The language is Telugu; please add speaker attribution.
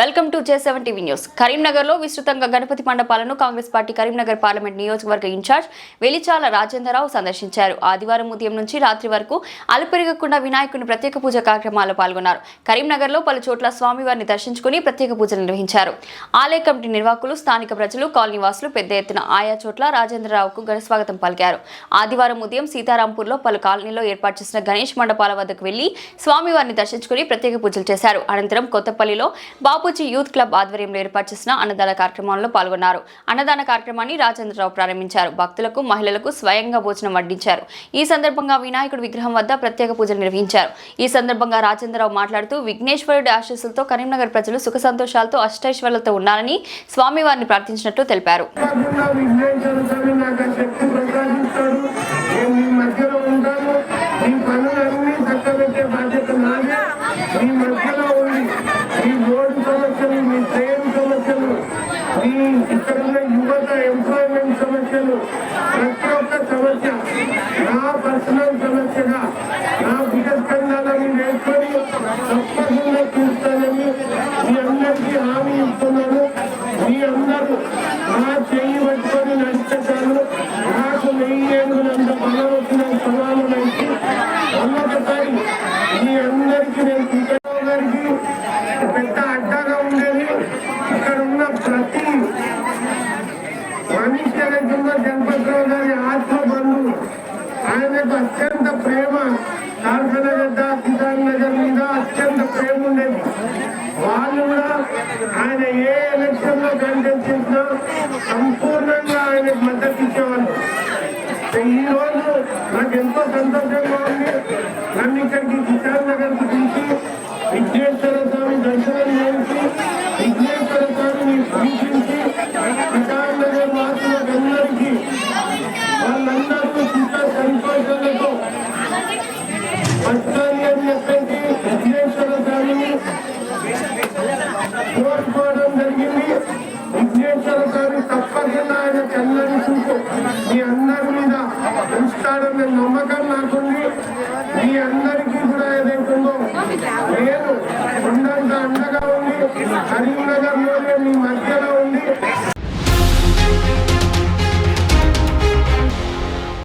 Speaker 1: Welcome to J seven TV news. కరీంనగర్లో విస్తృతంగా గణపతి మండపాలను కాంగ్రెస్ పార్టీ కరీంనగర్ పార్లమెంట్ నియోజకవర్గ ఇన్ఛార్జ్ వెలిచాల రాజేంద్రరావు సందర్శించారు. ఆదివారం ఉదయం నుంచి రాత్రి వరకు అలుపెరగకుండా వినాయకుని ప్రత్యేక పూజ కార్యక్రమాల్లో పాల్గొన్నారు. కరీంనగర్లో పలు చోట్ల స్వామివారిని దర్శించుకుని ప్రత్యేక పూజలు నిర్వహించారు. ఆలయ కమిటీ నిర్వాహకులు స్థానిక ప్రజలు కాలనీవాసులు పెద్ద ఎత్తున ఆయా చోట్ల రాజేంద్రరావుకు ఘనస్వాగతం పలికారు. ఆదివారం ఉదయం సీతారాంపూర్లో పలు కాలనీలో ఏర్పాటు చేసిన గణేష్ మండపాల వద్దకు వెళ్ళి స్వామివారిని దర్శించుకుని ప్రత్యేక పూజలు చేశారు. అనంతరం కొత్తపల్లిలో బాబు బాపూజీ యూత్ క్లబ్ ఆధ్వర్యంలో ఏర్పాటు చేసిన అన్నదాన కార్యక్రమంలో పాల్గొన్నారు. అన్నదాన కార్యక్రమాన్ని రాజేంద్రరావు ప్రారంభించారు. భక్తులకు మహిళలకు స్వయంగా భోజనం వడ్డించారు. ఈ సందర్భంగా వినాయకుడి విగ్రహం వద్ద ప్రత్యేక పూజలు నిర్వహించారు. ఈ సందర్భంగా రాజేంద్రరావు మాట్లాడుతూ విఘ్నేశ్వరుడి ఆశీస్సులతో కరీంనగర్ ప్రజలు సుఖ సంతోషాలతో అష్టైశ్వర్యాలతో ఉన్నారని స్వామివారిని ప్రార్థించినట్లు తెలిపారు.
Speaker 2: మీ మధ్యలో ఉంటాను మీ పనులన్నీ చక్కబెట్టే బాధ్యత నాదే. మీ మధ్య ఉండి మీ రోడ్డు సమస్యలు మీ ట్రైన్ సమస్యలు మీ ఇక్కడ యువత ఎంప్లాయ్మెంట్ సమస్యలు ప్రతి ఒక్క సమస్య నా పర్సనల్ సమస్యగా నా విగస్కండాలని నేర్చుకొని తప్పకుండా చూస్తానని మీ అందరికీ హామీ ఇస్తున్నాను. మీ అందరూ నా చెయ్యి పట్టుకొని నడిచేటాను నాకు వెయ్యి ఏళ్ళంత బలం వచ్చిన సమానమైంది అన్నొకసారి మీ అందరికీ నేను కృతజ్ఞతలు గారికి పెద్ద అడ్డగా ఉండేది ఇక్కడ ఉన్న ప్రతి మనిషి అనేకున్న జనపతిరావు గారి ఆత్మబంధువు ఆయనకు అత్యంత ప్రేమ కాల్కనగడ్డ కిసాన్ నగర్ మీద అత్యంత ప్రేమ ఉండేది. వాళ్ళు కూడా ఆయన ఏ ఎలక్షన్లో కంటెస్ట్ చేసినా సంపూర్ణంగా ఆయనకు మద్దతు ఇచ్చేవాళ్ళు. ఈ రోజు నాకు ఎంతో సంతోషంగా ఉంది. నన్ను ఇక్కడికి విఘ్నేశ్వర స్వామి తప్పకుండా ఆయన తెల్లని చూపు. మీ అందరి మీద ఉంచుతాడన్న నమ్మకం నాకుంది. మీ అందరికీ కూడా ఏదైతుందో నేను ఉండంత అండగా ఉంది కరీంనగర్ మీ మధ్యలో